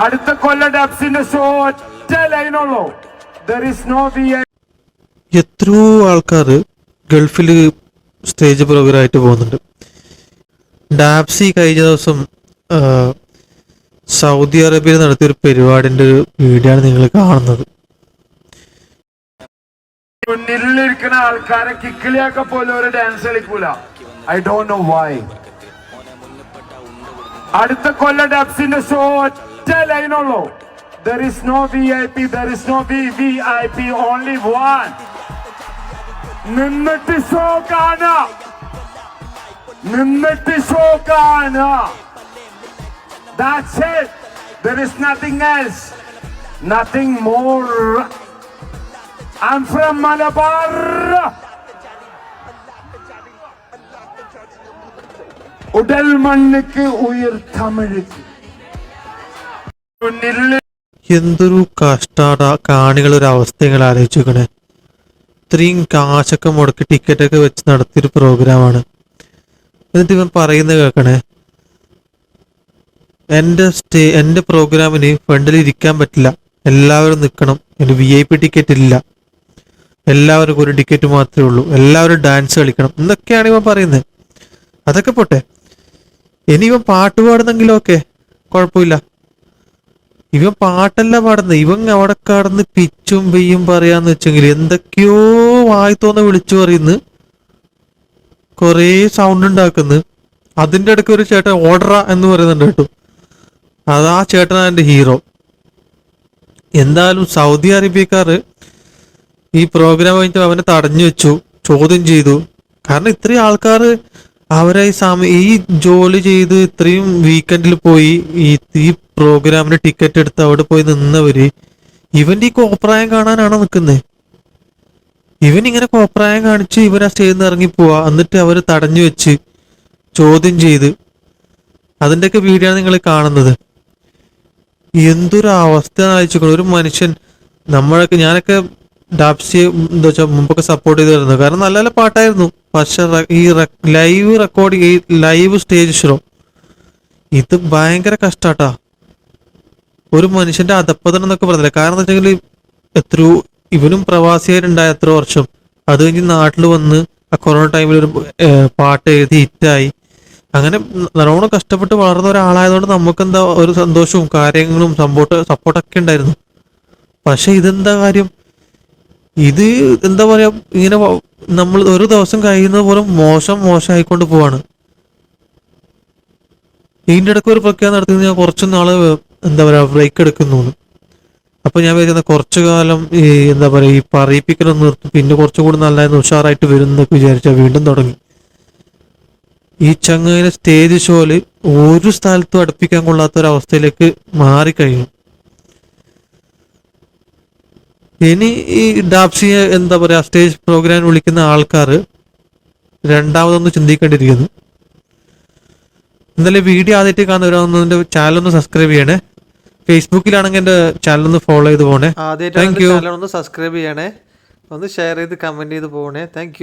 അടുത്ത കൊല്ല ഡബ്സിന്റെ ഷോ ഒറ്റ ലൈനുള്ളൂ ദർ ഇസ് നോ വി എത്രയോ ആൾക്കാർ ഗൾഫിൽ സ്റ്റേജ് പ്രോഗ്രാമായിട്ട് പോകുന്നുണ്ട്. ഡാപ്സി കഴിഞ്ഞ ദിവസം സൗദി അറേബ്യയിൽ നടത്തിയൊരു പരിപാടിന്റെ ഒരു വീഡിയോ ആണ് നിങ്ങൾ കാണുന്നത്. മുന്നിലിരിക്കുന്ന ആൾക്കാരെ കിക്കിളിയൊക്കെ പോലും ഒരു ഡാൻസ് കളിക്കൂല. ഐ ഡോണ്ട് നോ വൈ അടുത്ത കൊല്ല ഡാബ്സിന്റെ ഷോ ഒറ്റ ലൈനുള്ളൂ there is no V I P there is no V V I P only one നിന്നിട്ട് ഷോ കാണാ നിന്നിട്ട് ഷോ കാണാ That's it. There is nothing else. Nothing more. I'm from Malabar. ഉടൽ മണ്ണുക്ക് ഉയർ തമിഴുക്ക് മുന്നിൽ എന്തൊരു കഷ്ടാട കാണികളൊരു അവസ്ഥ നിങ്ങൾ ആലോചിച്ച് നോക്കണേ ഇത്രയും കാശൊക്കെ മുടക്കി ടിക്കറ്റൊക്കെ വെച്ച് നടത്തിയൊരു പ്രോഗ്രാമാണ്. എന്നിട്ട് ഇവൻ പറയുന്നത് കേൾക്കണേ. എന്റെ സ്റ്റേ എന്റെ പ്രോഗ്രാമിന് ഫ്രണ്ടിൽ ഇരിക്കാൻ പറ്റില്ല. എല്ലാവരും നിൽക്കണം. എന്റെ വി ഐ പി ടിക്കറ്റ് ഇല്ല. എല്ലാവർക്കും ഒരു ടിക്കറ്റ് മാത്രമേ ഉള്ളൂ. എല്ലാവരും ഡാൻസ് കളിക്കണം. എന്നൊക്കെയാണ് ഇവൻ പറയുന്നത്. അതൊക്കെ പോട്ടെ. ഇനി ഇവൻ പാട്ട് പാടുന്നെങ്കിലും ഓക്കെ കുഴപ്പമില്ല. ഇവൻ പാട്ടല്ല പാടുന്നത്. ഇവൻ അവിടെ കടന്ന് പിച്ചും പെയ്യും പറയാന്ന് വെച്ചെങ്കിൽ എന്തൊക്കെയോ വായി തോന്ന വിളിച്ചു പറയുന്നു. കൊറേ സൗണ്ട് ഉണ്ടാക്കുന്നു. അതിന്റെ ഇടയ്ക്ക് ഒരു ചേട്ടൻ ഓർഡറ എന്ന് പറയുന്നുണ്ട് കേട്ടോ. അതാ ചേട്ടനാ എന്റെ ഹീറോ എന്തായാലും സൗദി അറേബ്യക്കാർ ഈ പ്രോഗ്രാം കഴിഞ്ഞിട്ട് അവനെ തടഞ്ഞു വെച്ചു ചോദ്യം ചെയ്തു. കാരണം ഇത്രയും ആൾക്കാർ അവരെ ഈ സമയം ഈ ജോലി ചെയ്ത് ഇത്രയും വീക്കെൻഡിൽ പോയി ഈ ഈ പ്രോഗ്രാമിന് ടിക്കറ്റ് എടുത്ത് അവിടെ പോയി നിന്നവര് ഇവന്റെ ഈ കോപ്രായം കാണാനാണോ നിൽക്കുന്നത് ഇവൻ ഇങ്ങനെ കോപ്രായം കാണിച്ച് ഇവർ ആ സ്റ്റേജിൽ നിന്ന് ഇറങ്ങി പോവാ. എന്നിട്ട് അവർ തടഞ്ഞു വെച്ച് ചോദ്യം ചെയ്ത്. അതിന്റെയൊക്കെ വീഡിയോ നിങ്ങൾ കാണുന്നത്. എന്തൊരു അവസ്ഥ അയച്ചു ഒരു മനുഷ്യൻ നമ്മളൊക്കെ ഞാനൊക്കെ ഡാപ്സിയെ എന്താ വെച്ചാൽ മുമ്പൊക്കെ സപ്പോർട്ട് ചെയ്തിരുന്നു. കാരണം നല്ല നല്ല പാട്ടായിരുന്നു. പക്ഷെ ഈ ലൈവ് റെക്കോർഡിങ് ഈ ലൈവ് സ്റ്റേജ് ഷോ ഇത് ഭയങ്കര കഷ്ടാട്ടാ. ഒരു മനുഷ്യന്റെ അധപ്പതനം എന്നൊക്കെ പറഞ്ഞില്ല? കാരണം എന്താ വെച്ചെങ്കിൽ എത്രയോ ഇവനും പ്രവാസിയായിട്ടുണ്ടായ എത്ര വർഷം. അത് കഴിഞ്ഞ് നാട്ടിൽ വന്ന് ആ കൊറോണ ടൈമിൽ ഒരു പാട്ട് എഴുതി ഹിറ്റായി. അങ്ങനെ നല്ലോണം കഷ്ടപ്പെട്ട് വളർന്ന ഒരാളായതുകൊണ്ട് നമുക്ക് എന്താ ഒരു സന്തോഷവും കാര്യങ്ങളും സപ്പോർട്ട് സപ്പോർട്ടൊക്കെ ഉണ്ടായിരുന്നു. പക്ഷെ ഇതെന്താ കാര്യം? ഇത് എന്താ പറയാ ഇങ്ങനെ നമ്മൾ ഒരു ദിവസം കഴിയുന്നത് പോലും മോശം മോശമായിക്കൊണ്ട് പോവാണ്. ഇതിന്റെ ഇടയ്ക്ക് ഒരു പ്രഖ്യാപനം നടത്തി ഞാൻ കുറച്ച് നാൾ എന്താ പറയുക ബ്രേക്ക് എടുക്കുന്നു അപ്പോൾ ഞാൻ വിചാരിക്കുന്ന കുറച്ചു കാലം ഈ എന്താ പറയുക ഈ പറയിപ്പിക്കലൊന്ന് നിർത്തും പിന്നെ കുറച്ചുകൂടി നല്ലതായിരുന്നു ഉഷാറായിട്ട് വരും എന്നൊക്കെ വിചാരിച്ചാൽ വീണ്ടും തുടങ്ങി. ഈ ചങ്ങയിലെ സ്റ്റേജ് ഷോയിൽ ഒരു സ്ഥലത്തും അടുപ്പിക്കാൻ കൊള്ളാത്ത ഒരു അവസ്ഥയിലേക്ക് മാറിക്കഴിഞ്ഞു. ഇനി ഈ ഡാപ്സിയെ എന്താ പറയാ സ്റ്റേജ് പ്രോഗ്രാം വിളിക്കുന്ന ആൾക്കാർ രണ്ടാമതൊന്ന് ചിന്തിക്കേണ്ടിയിരിക്കുന്നു. എന്തായാലും വീഡിയോ ആദ്യമായിട്ട് കാണുന്നവരാണെന്ന് ചാനൽ ഒന്ന് സബ്സ്ക്രൈബ് ചെയ്യണേ. ഫേസ്ബുക്കിലാണെങ്കിൽ എന്റെ ചാനൽ ഒന്ന് ഫോളോ ചെയ്ത് പോണേ. ആദ്യമായിട്ട് ചാനൽ ഒന്ന് സബ്സ്ക്രൈബ് ചെയ്യണേ. ഒന്ന് ഷെയർ ചെയ്ത് കമന്റ് ചെയ്ത് പോകണേ താങ്ക്